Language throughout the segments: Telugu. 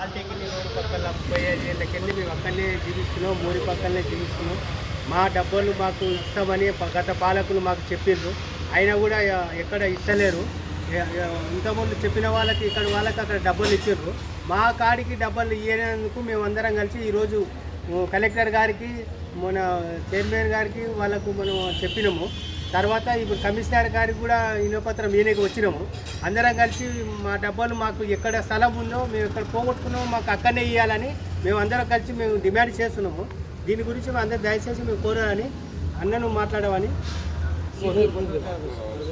పాలిటెక్నిక్ రోడ్డు పక్కన ముప్పై ఐదు ఏళ్ళకెళ్ళి మేము అక్కడనే జీవిస్తున్నాం మూడు పక్కనే జీవిస్తున్నాం. మా డబ్బులు మాకు ఇస్తామని గత పాలకులు మాకు చెప్పిండ్రు. అయినా కూడా ఎక్కడ ఇస్తలేరు. ఇంతకుముందు చెప్పిన వాళ్ళకి ఇక్కడ వాళ్ళకి అక్కడ డబ్బులు ఇచ్చిండ్రు. మా కాడికి డబ్బులు ఇయ్యేందుకు మేము అందరం కలిసి ఈరోజు కలెక్టర్ గారికి మన చైర్మన్ గారికి వాళ్ళకు మనం చెప్పినాము. తర్వాత ఇప్పుడు కమిషనర్ గారికి కూడా ఇనపత్రం ఈయనకి వచ్చినాము. అందరం కలిసి మా డబ్బాలు మాకు ఎక్కడ స్థలం ఉందో మేము ఎక్కడ పోగొట్టుకున్నామో మాకు అక్కడనే ఇవ్వాలని మేము అందరం కలిసి మేము డిమాండ్ చేస్తున్నాము. దీని గురించి మేము అందరూ దయచేసి మేము కోరాలని అన్నను మాట్లాడమని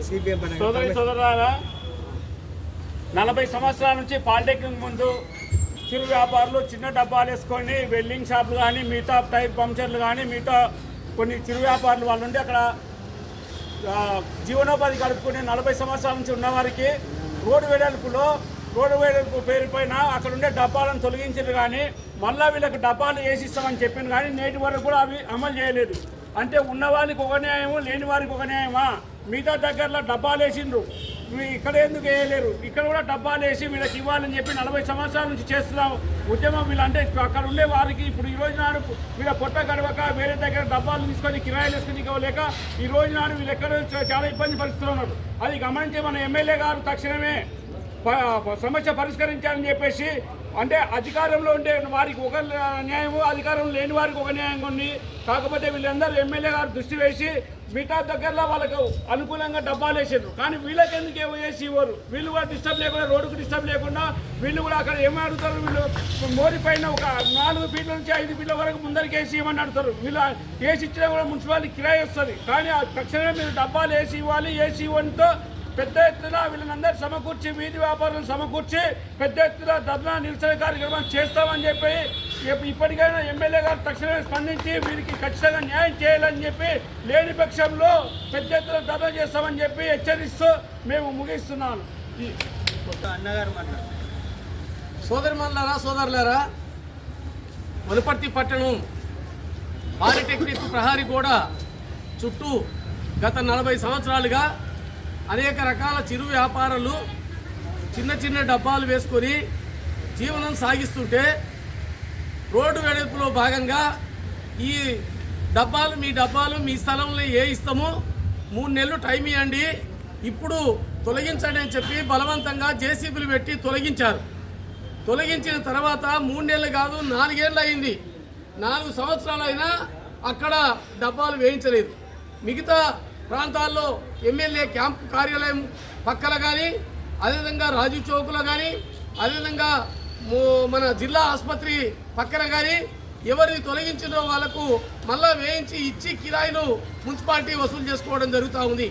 సిపిఎం నలభై సంవత్సరాల నుంచి పాలిటెక్నిక్ ముందు చిరు వ్యాపారులు చిన్న డబ్బాలు వేసుకొని వెల్డింగ్ షాపులు కానీ మిగతా టైర్ పంక్చర్లు కానీ మిగతా కొన్ని చిరు వ్యాపారులు వాళ్ళు ఉండి అక్కడ జీవనోపాధి గడుపుకునే నలభై సంవత్సరాల నుంచి ఉన్నవారికి రోడ్డు వెడల్పులో రోడ్డు వెడల్పు పేరుపైన అక్కడ ఉండే డబ్బాలను తొలగించారు కానీ మళ్ళీ వీళ్ళకి డబ్బాలు వేసిస్తామని చెప్పింది కానీ నేటి వరకు కూడా అవి అమలు చేయలేదు. అంటే ఉన్న వాళ్ళకి ఒక న్యాయము లేని వారికి ఒక న్యాయమా? మిగతా దగ్గరలో డబ్బాలు వేసిండ్రు ఇక్కడ ఎందుకు వేయలేరు? ఇక్కడ కూడా డబ్బాలు వేసి వీళ్ళకి ఇవ్వాలని చెప్పి నలభై సంవత్సరాల నుంచి చేస్తున్నాం ఉద్యమం వీళ్ళంటే అక్కడ ఉండే వారికి ఇప్పుడు ఈ రోజు నాడు వీళ్ళ పొట్ట గడవక వేరే దగ్గర డబ్బాలు తీసుకొని కిరాయిలు వేసుకుని ఇవ్వలేక ఈ రోజు నాడు వీళ్ళు ఎక్కడ చాలా ఇబ్బంది పరిస్థితులు అది గమనించి మన ఎమ్మెల్యే గారు తక్షణమే ప- సమస్య పరిష్కరించాలని చెప్పేసి అంటే అధికారంలో ఉండే వారికి ఒక న్యాయము అధికారం లేని వారికి ఒక న్యాయం ఉంది. కాకపోతే వీళ్ళందరూ ఎమ్మెల్యే గారు దృష్టి వేసి మిగతా దగ్గరలో వాళ్ళకు అనుకూలంగా డబ్బాలు వేసారు కానీ వీళ్ళకి ఎందుకు ఏమో వేసి ఇవ్వరు వీళ్ళు కూడా డిస్టర్బ్ లేకుండా రోడ్డుకు డిస్టర్బ్ లేకుండా వీళ్ళు కూడా అక్కడ ఏమి అడుగుతారు వీళ్ళు? మోరి పైన ఒక నాలుగు ఫీట్ల నుంచి ఐదు ఫీట్ల వరకు ముందరికి వేసి ఇవ్వమని అడుగుతారు వీళ్ళు వేసి ఇచ్చినా కూడా మున్సిపాలిటీ కిరాయి వస్తుంది. కానీ తక్షణమే మీరు డబ్బాలు వేసి ఇవ్వాలి వేసి ఇవ్వడంతో పెద్ద ఎత్తున వీళ్ళందరూ సమకూర్చి వీధి వ్యాపారులను సమకూర్చి పెద్ద ఎత్తున ధర్నా నిరసన కార్యక్రమం చేస్తామని చెప్పి ఇప్పటికైనా ఎమ్మెల్యే గారు తక్షణమే స్పందించి వీరికి ఖచ్చితంగా న్యాయం చేయాలని చెప్పి లేని పక్షంలో పెద్ద ఎత్తున ధర్నా చేస్తామని చెప్పి హెచ్చరిస్తూ మేము ముగిస్తున్నాను. ఈ- అన్నగారు సోదరులారా వనపర్తి పట్టణం పాలిటెక్నిక్ ప్రహారీ కూడా చుట్టూ గత నలభై సంవత్సరాలుగా అనేక రకాల చిరు వ్యాపారాలు చిన్న చిన్న డబ్బాలు వేసుకొని జీవనం సాగిస్తుంటే రోడ్డు వెడల్పులో భాగంగా ఈ డబ్బాలు మీ డబ్బాలు మీ స్థలంలో ఏ ఇస్తామో మూడు నెలలు టైం ఇవ్వండి. ఇప్పుడు తొలగించండి అని చెప్పి బలవంతంగా జేసీబీలు పెట్టి తొలగించారు. తొలగించిన తర్వాత మూడు నెలలు కాదు నాలుగేళ్ళు అయింది. నాలుగు సంవత్సరాలు అయినా అక్కడ డబ్బాలు వేయించలేదు. మిగతా ప్రాంతాల్లో ఎమ్మెల్యే క్యాంప్ కార్యాలయం పక్కన కానీ అదేవిధంగా రాజు చౌక్లో కానీ అదేవిధంగా మన జిల్లా ఆసుపత్రి పక్కన కానీ ఎవరిని తొలగించినో వాళ్ళకు మళ్ళా వేయించి ఇచ్చి కిరాయిలు మున్సిపాలిటీ వసూలు చేసుకోవడం జరుగుతూ ఉంది.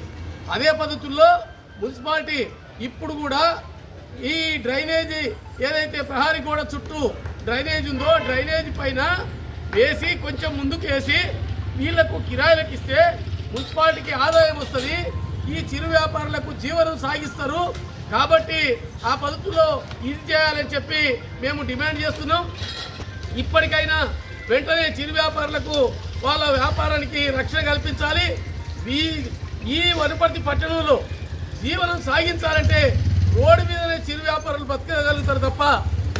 అదే పద్ధతుల్లో మున్సిపాలిటీ ఇప్పుడు కూడా ఈ డ్రైనేజీ ఏదైతే ప్రహారీ గోడ చుట్టూ డ్రైనేజ్ ఉందో డ్రైనేజ్ పైన వేసి కొంచెం ముందుకు వేసి వీళ్ళకు కిరాయిలకు ఇస్తే మున్సిపాలిటీకి ఆదాయం వస్తుంది. ఈ చిరు వ్యాపారులకు జీవనం సాగిస్తారు. కాబట్టి ఆ పద్ధతిలో ఇది చేయాలని చెప్పి మేము డిమాండ్ చేస్తున్నాం. ఇప్పటికైనా వెంటనే చిరు వ్యాపారులకు వాళ్ళ వ్యాపారానికి రక్షణ కల్పించాలి. ఈ ఈ వనపర్తి పట్టణంలో జీవనం సాగించాలంటే రోడ్డు మీదనే చిరు వ్యాపారులు బతకగలుగుతారు తప్ప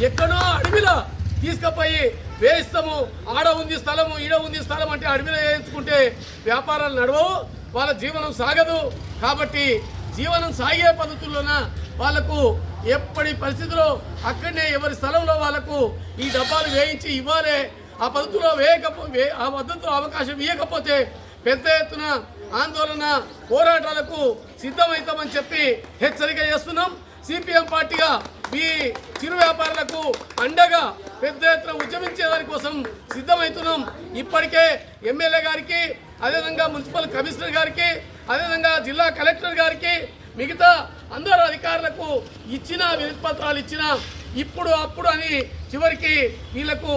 ఎక్కడో అడవిలో తీసుకుపోయి వేయిస్తాము ఆడ ఉంది స్థలము ఈడ ఉంది స్థలం అంటే అడవిలో వేయించుకుంటే వ్యాపారాలు నడవవు వాళ్ళ జీవనం సాగదు. కాబట్టి జీవనం సాగే పద్ధతుల్లోన వాళ్ళకు ఎప్పటి పరిస్థితిలో అక్కడనే ఎవరి స్థలంలో వాళ్ళకు ఈ డబ్బాలు వేయించి ఇవ్వాలి. ఆ పద్ధతిలో వేయకపో వే- ఆ పద్ధతిలో అవకాశం ఇవ్వకపోతే పెద్ద ఎత్తున ఆందోళన పోరాటాలకు సిద్ధమవుతామని చెప్పి హెచ్చరిక చేస్తున్నాం. సిపిఎం పార్టీగా ఈ చిరు వ్యాపారులకు అండగా పెద్ద ఎత్తున ఉద్యమించే వారి కోసం సిద్ధమవుతున్నాం. ఇప్పటికే ఎమ్మెల్యే గారికి అదేవిధంగా మున్సిపల్ కమిషనర్ గారికి అదేవిధంగా జిల్లా కలెక్టర్ గారికి మిగతా అందరు అధికారులకు ఇచ్చిన వినతిపత్రాలు ఇచ్చిన ఇప్పుడు అప్పుడు అని చివరికి వీళ్ళకు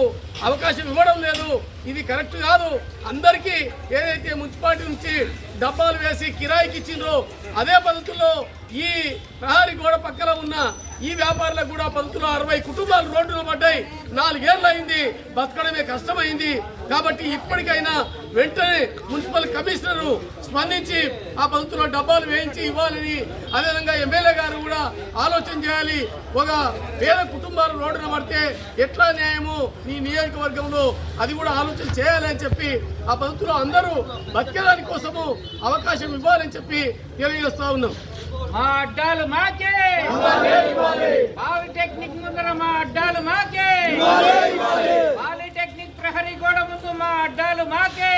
అవకాశం ఇవ్వడం లేదు. ఇది కరెక్ట్ కాదు. అందరికీ ఏదైతే మున్సిపాలిటీ నుంచి డబ్బాలు వేసి కిరాయికి ఇచ్చిండ్రో అదే పద్ధతుల్లో ఈ ప్రహారీ గోడ పక్కన ఉన్న ఈ వ్యాపారులకు కూడా పంతులు అరవై కుటుంబాలు రోడ్డున పడ్డాయి. నాలుగేళ్ళు అయింది. బతకడమే కష్టమైంది. కాబట్టి ఇప్పటికైనా వెంటనే మున్సిపల్ కమిషనరు స్పందించి ఆ పంతులో డబ్బాలు వేయించి ఇవ్వాలని అదేవిధంగా ఎమ్మెల్యే గారు కూడా ఆలోచన చేయాలి. ఒక పేద కుటుంబాలు రోడ్డున పడితే ఎట్లా న్యాయము? ఈ నియోజకవర్గంలో అది కూడా ఆలోచన చేయాలని చెప్పి ఆ పంతులు అందరూ బతికేదాని కోసము అవకాశం ఇవ్వాలని చెప్పి తెలియజేస్తా ఉన్నాం. మా అడ్డాలు మాకే. పాలిటెక్నిక్ ముందర మా అడ్డాలు మాకే. పాలిటెక్నిక్ ప్రహరీ గోడ ముందు మా అడ్డాలు మాకే.